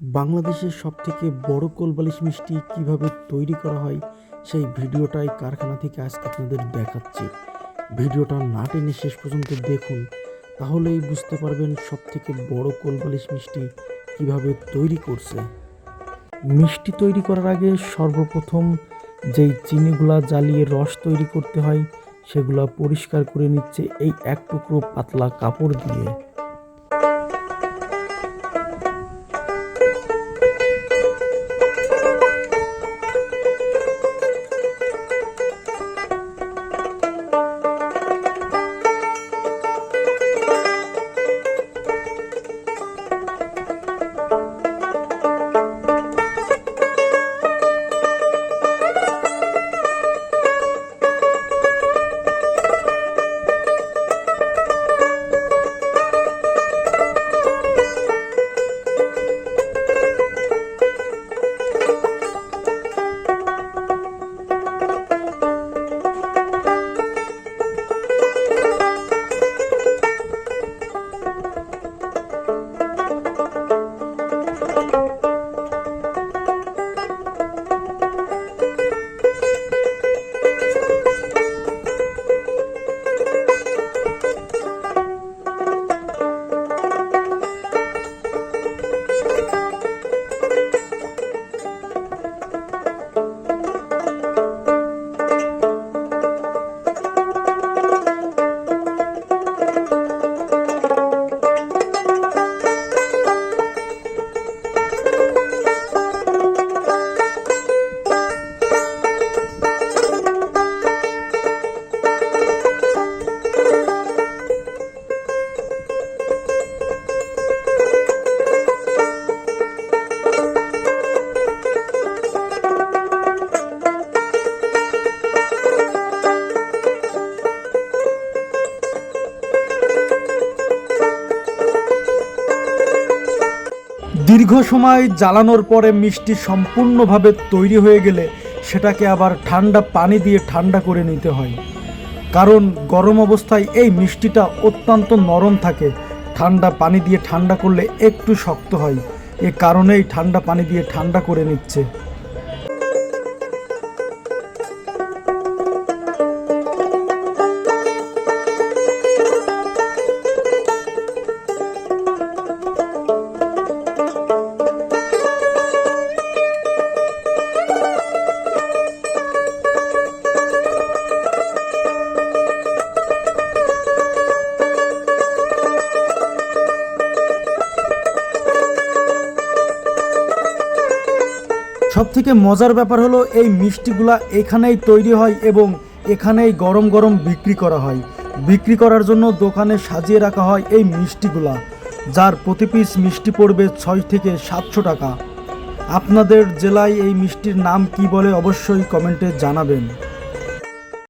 বাংলাদেশের সবথেকে বড় কোলবালিশ মিষ্টি কীভাবে তৈরি করা হয়, সেই ভিডিওটাই কারখানা থেকে আজকে আপনাদের দেখাচ্ছি। ভিডিওটা না টেনে শেষ পর্যন্ত দেখুন, তাহলেই বুঝতে পারবেন সবথেকে বড় কোলবালিশ মিষ্টি কীভাবে তৈরি করছে। মিষ্টি তৈরি করার আগে সর্বপ্রথম যেই চিনিগুলা জ্বালিয়ে রস তৈরি করতে হয়, সেগুলা পরিষ্কার করে নিচ্ছে এই এক টুকরো পাতলা কাপড় দিয়ে। দীর্ঘ সময় জ্বালানোর পরে মিষ্টি সম্পূর্ণভাবে তৈরি হয়ে গেলে সেটাকে আবার ঠান্ডা পানি দিয়ে ঠান্ডা করে নিতে হয়। কারণ গরম অবস্থায় এই মিষ্টিটা অত্যন্ত নরম থাকে। ঠান্ডা পানি দিয়ে ঠান্ডা করলে একটু শক্ত হয়। এ কারণেই ঠান্ডা পানি দিয়ে ঠান্ডা করে নিচ্ছে। সব থেকে মজার ব্যাপার হলো এই মিষ্টিগুলা এখানেই তৈরি হয় এবং এখানেই গরম গরম বিক্রি করা হয়। বিক্রি করার জন্য দোকানে সাজিয়ে রাখা হয় এই মিষ্টিগুলা, যার প্রতি পিস মিষ্টি পড়বে ছয় থেকে সাতশো টাকা। আপনাদের জেলায় এই মিষ্টির নাম কি বলে অবশ্যই কমেন্টে জানাবেন।